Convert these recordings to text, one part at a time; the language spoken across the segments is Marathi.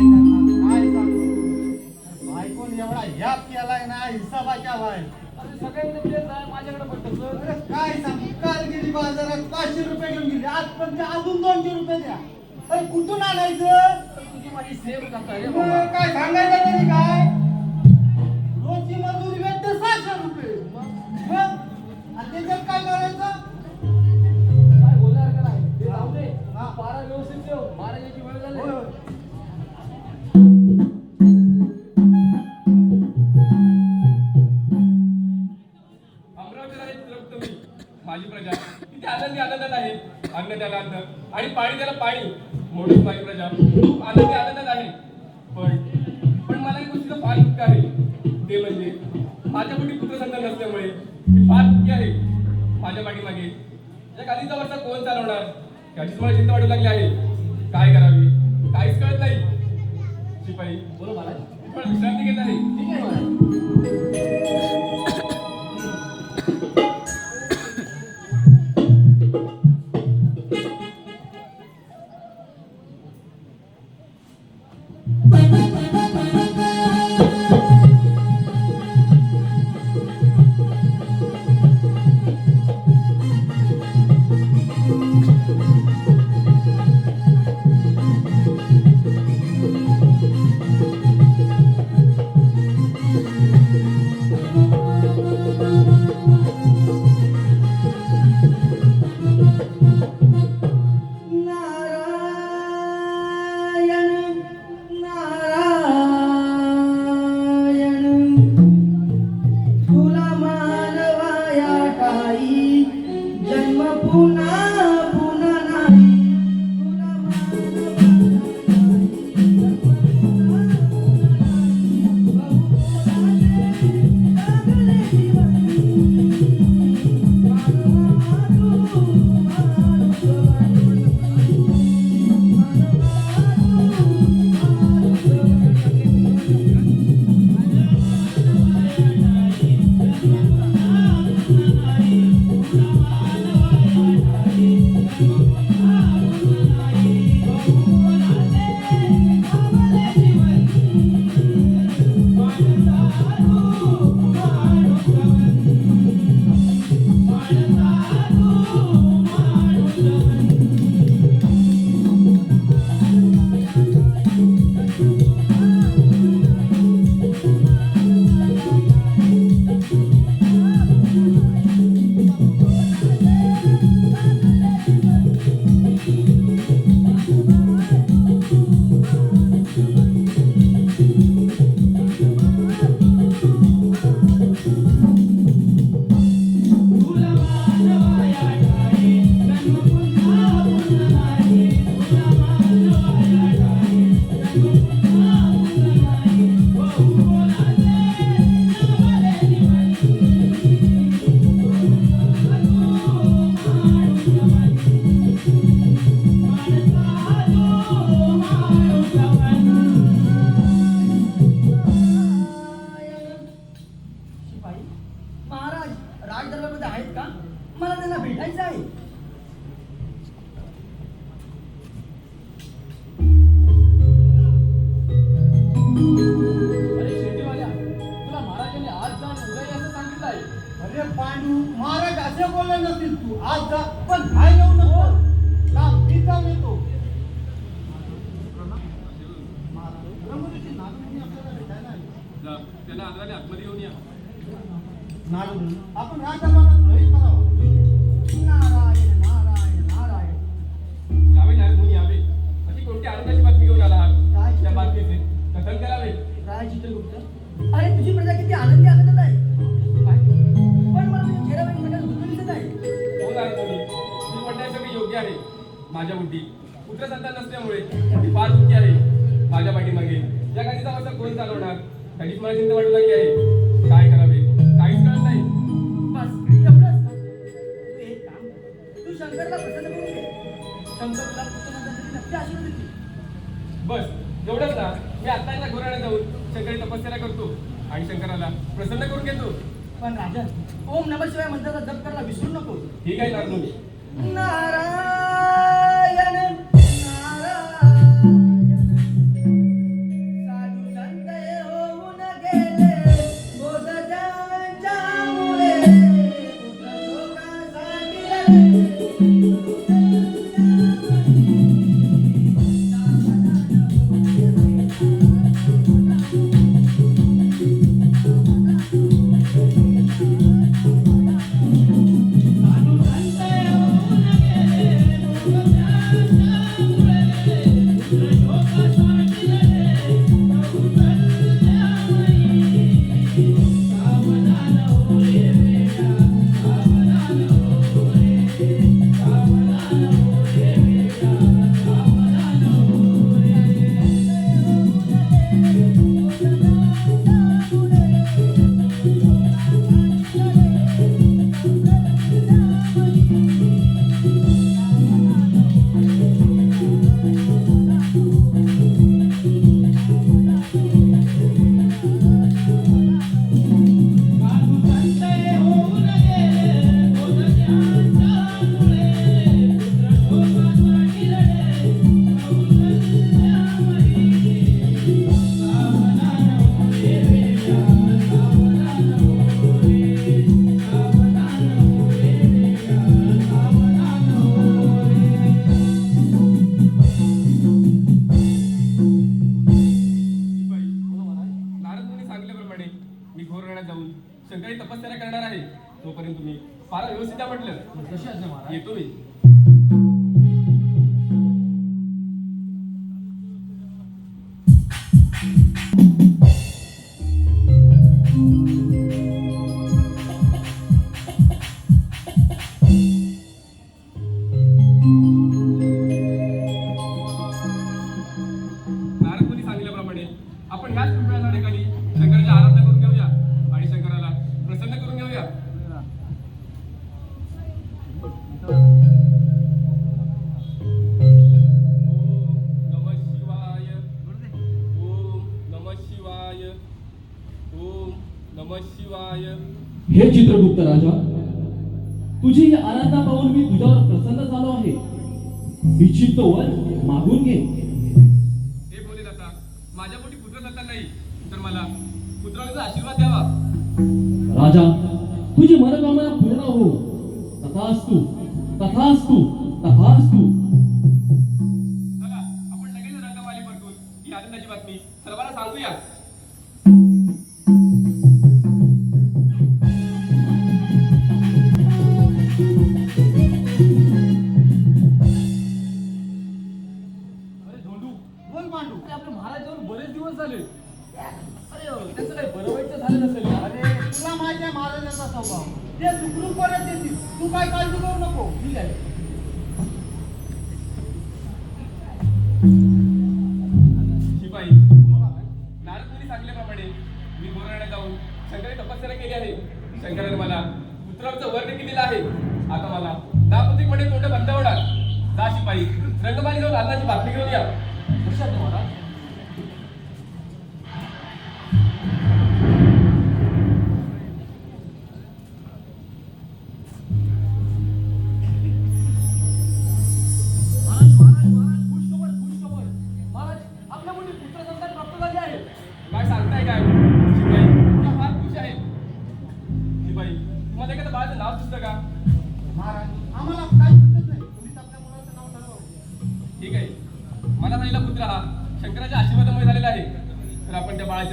काय सांगू बायकोन एवढा ह्याप केलाय ना हिसाबा केलाय. अरे सगळ्यांनी तेच आहे माझ्याकडे पण तसं. अरे काय सांगू? काल गेली बाजारात पाचशे रुपये घेऊन गेली. आज पण अजून दोनशे रुपये द्या. अरे कुठून आणायचं? काय सांगायचं तरी काय? रोजची मजुरी भेटते सहाशे रुपये. मग? आणि त्याच्यात काय करायचं? काय बोलणार का नाही? ते जाऊ दे. हा. पारा व्यवस्थित ठेव. महाराजाची वेळ झाली. माझी प्रजा. किती आनंदी आनंदात आहे अन्न त्याला अन्न आणि पाणी त्याला पाणी. म्हणून माझी प्रजा. खूप आनंदी आनंदात आहे. पण पण मला एक गोष्टीचं फार दुःख आहे. ते म्हणजे माझ्या पोटी पुत्रसंतान नसल्यामुळे मी फार दुःखी आहे. माझ्या पाठीमागे. या गादीचा वर्षा कोण चालवणार? याचीच मला चिंता वाटू लागली आहे. काय करावी? काहीच कळत नाही. शिपाई. बोलो महाराज पण विश्रांती घेत आहे. ठीक आहे नारळ आपण राजदरबारात प्रवेश करावा. नारायण नारायण नारायण. यावे नाही म्हणून यावे अशी कोणती आनंदाची बातमी घेऊन आला? काय? आहात त्या बातमीचे. कथन करावे. चित्रगुप्त अरे तुझी प्रजा किती आनंदी आनंदात आहे. काय? पण मला तुझ्या चेहऱ्यावर प्रकारे दुःख दिसत आहे. हो नाही कोणी? मी म्हणण्याचं योग्य आहे. माझ्या बुद्धी. पुत्रसंतान नसल्यामुळे मी फार दुःखी आहे. माझ्या पाठीमागे. या गाडीचा वाचा कोण चालवणार? त्याचीच मला चिंता वाटू लागली आहे. बस एवढंच ना. मी आता एकदा घोराणे जाऊन शंकरी तपस्या करतो. आणि शंकराला प्रसन्न करून घेतो. पण राजा ओम नम शिवाय मंत्राचा जप करायला विसरू नको. ठीक आहे नारनू मी घोरण्यात जाऊन सगळी तपस्या करणार आहे. तोपर्यंत तुम्ही फार व्यवस्थित म्हटलं. येतो मी. तुझी ही आराधना पाहून मी तुझ्यावर प्रसन्न झालो आहे. इच्छित तो वर मागून घे. हे बोले जाता माझ्या पोटी पुत्र जाता नाही तर मला पुत्राचा आशीर्वाद द्यावा. राजा तुझी मनोकामना पूर्ण हो. तथास्तु तथास्तु तथास्तु. शिपाई नारद मुनी सांगितल्याप्रमाणे मी बोराण्यात जाऊन शंकराने तपस्या केली आहे. शंकराने मला पुत्राचं वर्ण केलेलं आहे. आता मला दापतिकमध्ये तोंड बंद होणार. जा शिपाई रंगमाली जाऊन अन्नाची बातमी घेऊन या.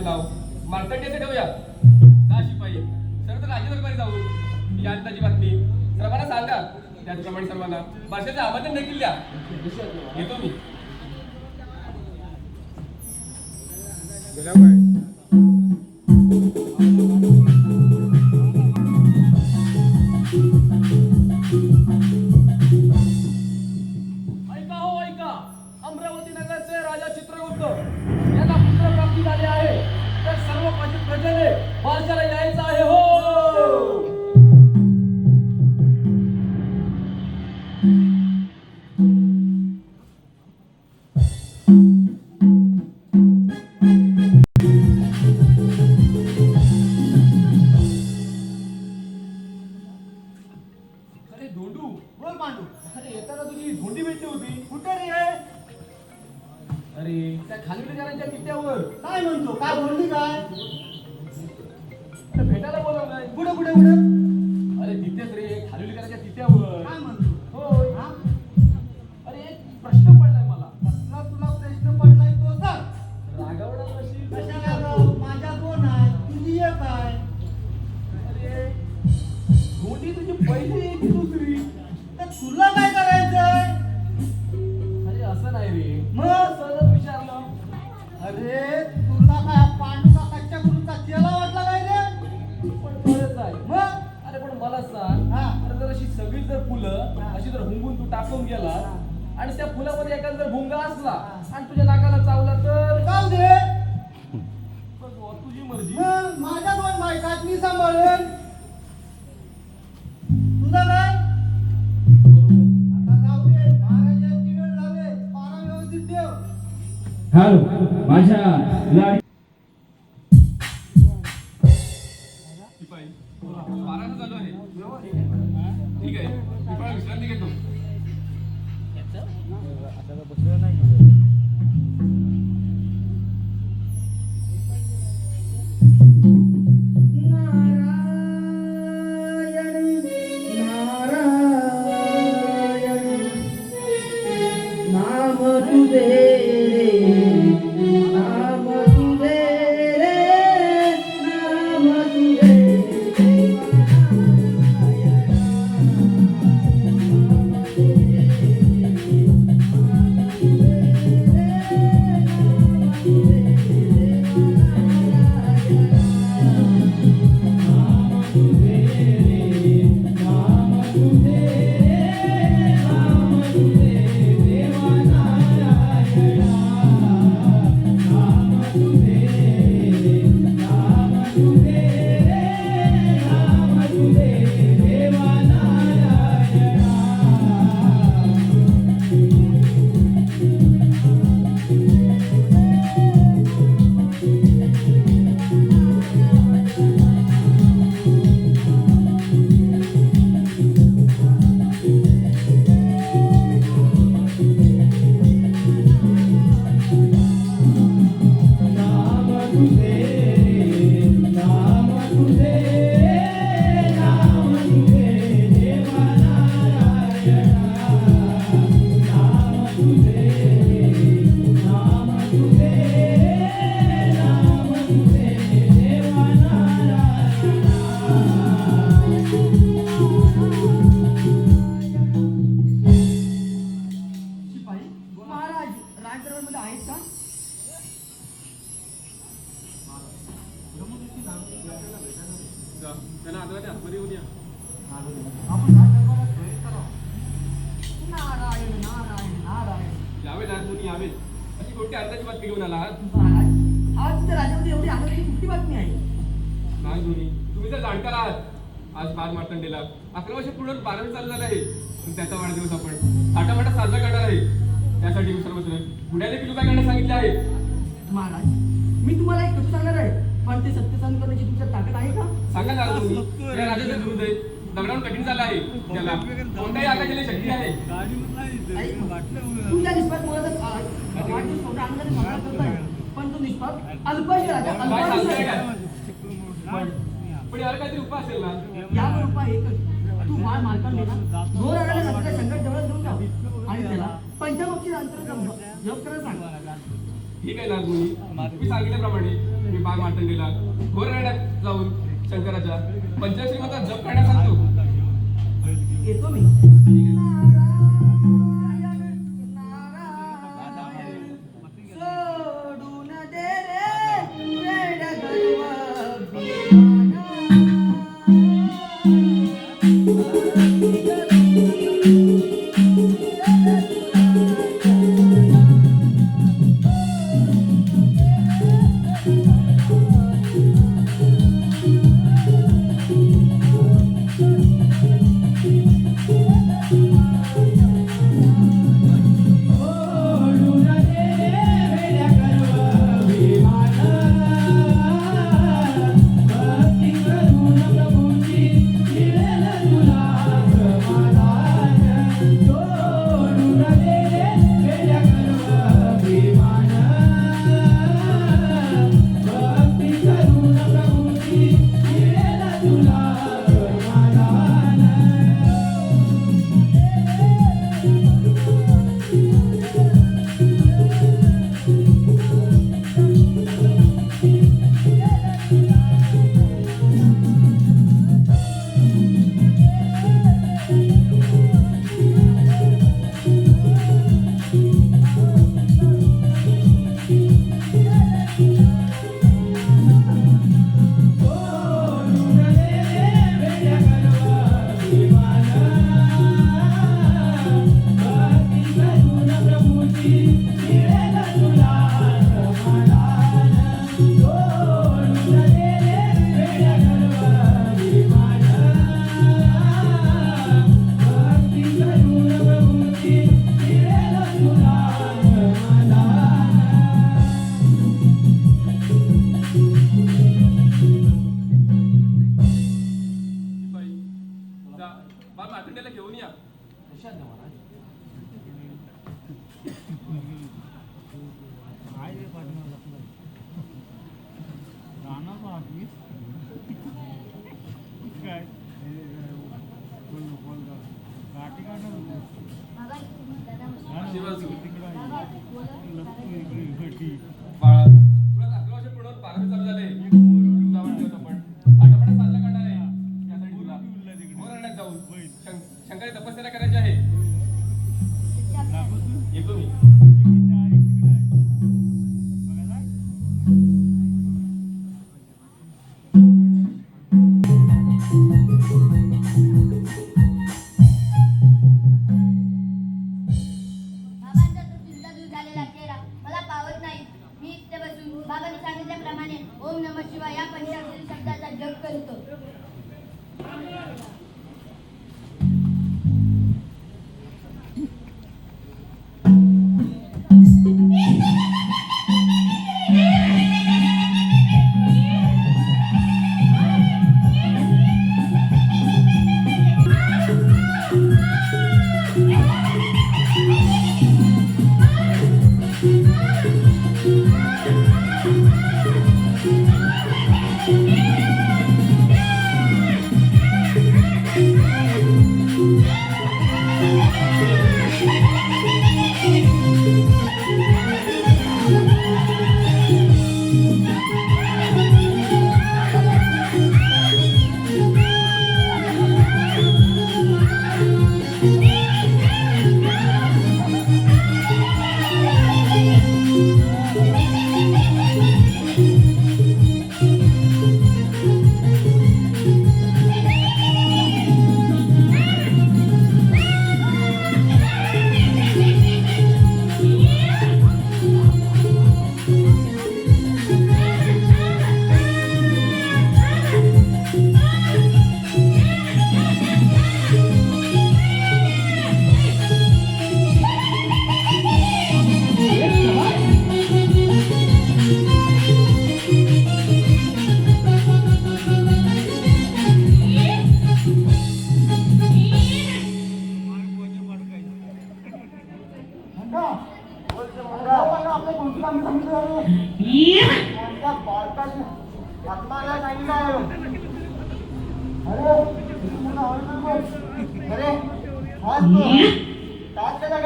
नाव. मार्तंड्याचे ठेवूया. दहा शिपाई सर तर राजे दरबारी जाऊ. या आनंदाची बातमी. सर्वांना सांगा. त्याचप्रमाणे सर्वांना. भाषेचं आमंत्रण देखील द्या. कशी येतो मी. मांडू? अरे येताना तुझी धोंडी भेटली होती. कुठे रे अरे त्या खानविलकरांच्या किट्ट्यावर काय म्हणतो? काय बोलली काय? भेटायला बोलावलंय. कुठं कुठे कुठं आणि त्या फुलामध्ये एखादा जर भुंगा असला. आणि तुझ्या नाकाला चावला तर? जाऊ दे. तुझी मर्जी. मग माझ्या दोन बायकात मी सांभाळेन. तुझा काय? आता जाऊ दे. महाराजांची वेळ झाली पारा व्यवस्थित ठेव. हॅलो माझ्या लाडी यावेत अशी कोणती अंदाची बातमी घेऊन आला आज त्या राजामध्ये एवढी आनंदाची कुठली बातमी आहे? नाही दोन्ही तुम्ही तर जाणकार आहात आज बाल मार्तंडेला. अकरा वर्ष पूर्ण बारावी चालू झालं आहे. पण त्याचा वाढदिवस आपण थाटामाटा साजरा करणार आहे. त्यासाठी मी सर्वत्र पुण्याने किलो काय करण्यास सांगितले आहे? महाराज मी तुम्हाला एक गोष्ट सांगणार आहे. पण ते सत्य सांगून करण्याची तुमच्यात ताकद आहे का? सांगा ना तुम्ही राजाचे विरुद्ध आहे. दगडावर कठीण झालं आहे. त्याला शक्ती आहे. तुमच्या निष्पात वाढदिवस मोठ्या आनंदाने साजरा करताय. पण तो निष्पात अल्पाशी आहे. पण यावर काहीतरी उपाय असेल ना? यावर उपाय एकच. तू माळ मालकांनी संकट जवळ घेऊन जाऊ आणि त्याला पंचपक्षी अंतर जप करायला सांग. ठीक आहे ना तुम्ही तुम्ही सांगितल्याप्रमाणे मी बाग मार्तंडेला घोर रण्यात जाऊन शंकराच्या पंचश्रीमंता जप करण्यास सांगतो. येतो मी बाळा तुला अकरा वर्ष पूर्ण बारावी चालू झाले.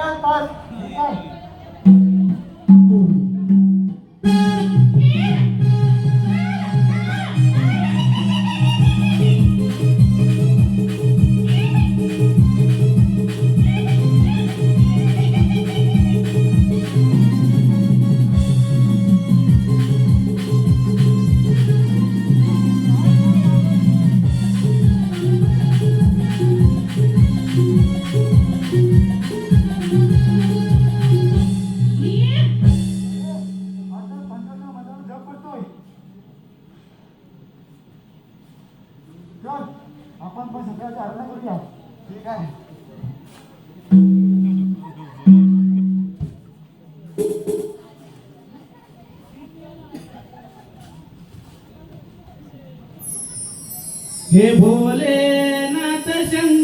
Con! हे भोलेनाथ शंकरा